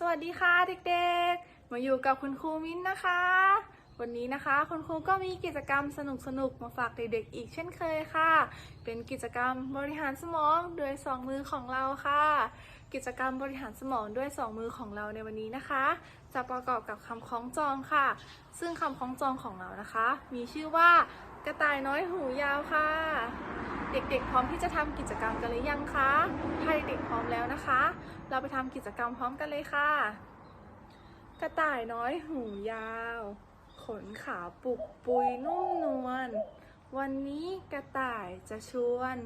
สวัสดีค่ะเด็กๆ มาอยู่กับคุณครูมิ้นนะคะ วันนี้นะคะคุณครูก็มีกิจกรรมสนุกๆ มาฝากเด็กๆ อีกเช่นเคยค่ะ เป็นกิจกรรมบริหารสมองด้วยสองมือของเราค่ะ กิจกรรมบริหารสมองด้วยสองมือของเราในวันนี้นะคะ จะประกอบกับคำคล้องจองค่ะ ซึ่งคำคล้องจองของเรานะคะ มีชื่อว่ากระต่ายน้อยหูยาวค่ะ เด็กๆ พร้อมที่จะทำกิจกรรมกันหรือยังคะถ้าเด็กๆพร้อมแล้วนะคะ เราไปทำกิจกรรมพร้อมกันเลยค่ะ กระต่ายน้อยหูยาว ขนขาปุกปุยนุ่มนวล วันนี้กระต่ายจะชวน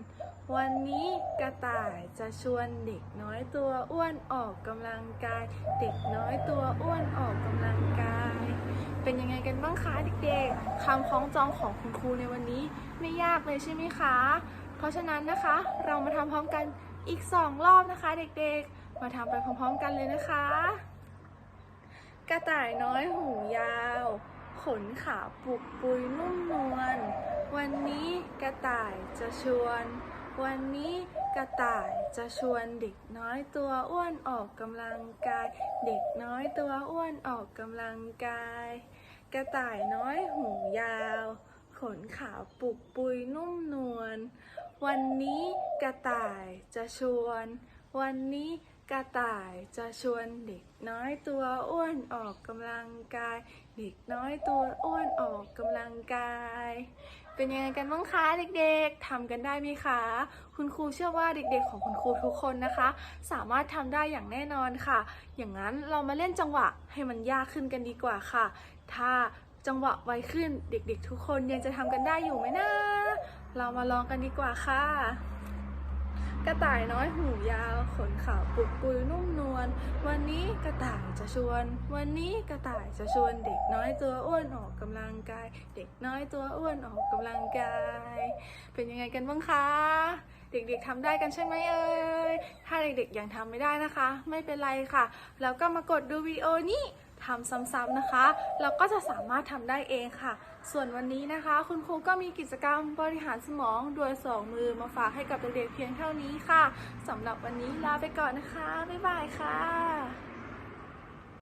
วันนี้กระต่ายจะชวนเด็กน้อยตัวอ้วนออกกำลังกาย เด็กน้อยตัวอ้วนออกกำลัง เป็นยังไงกันบ้างคะเด็กๆคำคล้องจองของคุณครูในวันนี้ไม่ยากเลยใช่ไหมคะ เพราะฉะนั้นนะคะ เรามาทำพร้อมกันอีกสองรอบนะคะ เด็กๆ มาทำไปพร้อมๆกันเลยนะคะ กระต่ายน้อยหูยาว ขนขาปุกปุยนุ่มนวลวันนี้กระต่ายจะชวน วันนี้กระต่ายจะชวนเด็กน้อยตัวอ้วนออกกำลังกาย เด็กน้อยตัวอ้วนออกกำลังกาย กระต่ายน้อยหูยาว ขนขาวปุกปุยนุ่มนวล วันนี้กระต่ายจะชวน วันนี้กระต่ายจะชวนเด็กน้อยตัวอ้วนออกกำลังกาย เด็กน้อยตัวอ้วนออกกำลังกาย เป็นยังไงกันบ้างคะเด็กๆทำกันได้ไหมคะ คุณครูเชื่อว่าเด็กๆ ของคุณครูทุกคนนะคะ สามารถทำได้อย่างแน่นอนค่ะ อย่างนั้นเรามาเล่นจังหวะให้มันยากขึ้นกันดีกว่าค่ะ ถ้าจังหวะไวขึ้นเด็กๆ ทุกคนยังจะทำกันได้อยู่ไหมนะ เรามาลองกันดีกว่าค่ะ กระต่ายน้อยหูยาวขนขาวปุกปุยนุ่มนวลวันนี้กระต่ายจะชวน วันนี้กระต่ายจะชวนเด็กน้อยตัวอ้วนออกกำลังกาย เด็กน้อยตัวอ้วนออกกำลังกาย เป็นยังไงกันบ้างคะ เด็กๆทำได้กันใช่ไหมเอ่ยถ้าเด็กๆยังทำไม่ได้นะคะ ไม่เป็นไรค่ะแล้วก็มากดดูวิดีโอนี้ ทำซ้ำๆนะคะ เราก็จะสามารถทำได้เองค่ะ ส่วนวันนี้นะคะ คุณครูก็มีกิจกรรมบริหารสมองโดยสองมือมาฝากให้กับเด็กๆเพียงเท่านี้ค่ะสำหรับวันนี้ลาไปก่อนนะคะ บ๊ายบายค่ะ